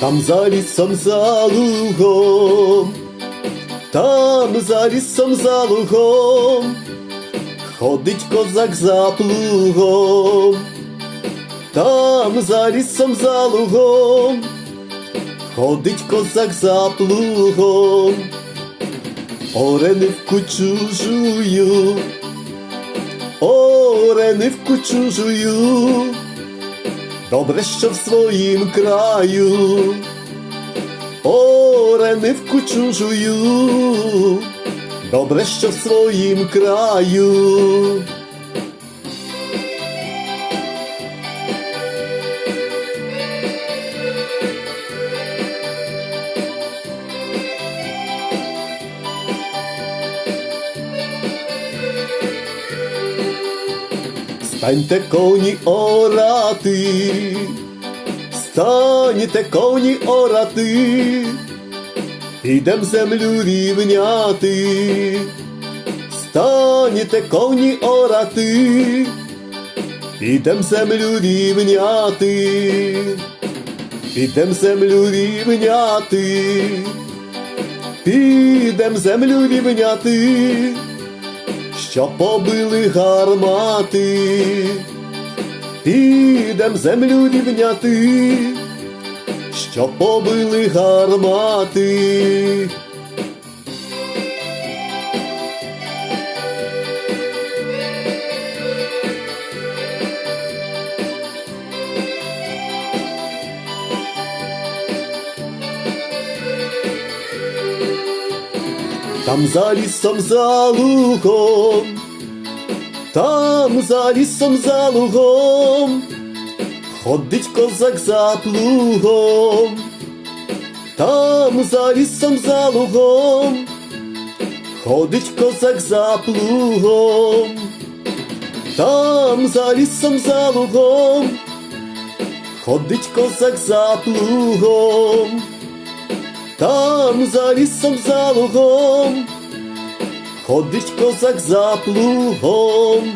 Там за лісом за лугом, там за лісом за лугом, ходить козак за плугом, там за лісом за лугом, ходить козак за плугом, ореливку чужую, ореливку чужую. Добре, що в своїм краю ореливку чужую, добре, що в своїм краю. Станьте коні орати, станьте коні орати, підем землю рівняти, станьте коні орати, підем землю рівняти, підем землю рівняти, підем землю рівняти що побили гармати, підем землю рівняти, що побили гармати. Там за лісом за лугом, там за лісом за лугом, ходить козак за плугом, там за лісом за лугом, ходить козак за плугом, там за лісом за лугом, ходить козак за плугом. Там за лісом за лугом ходить козак за плугом.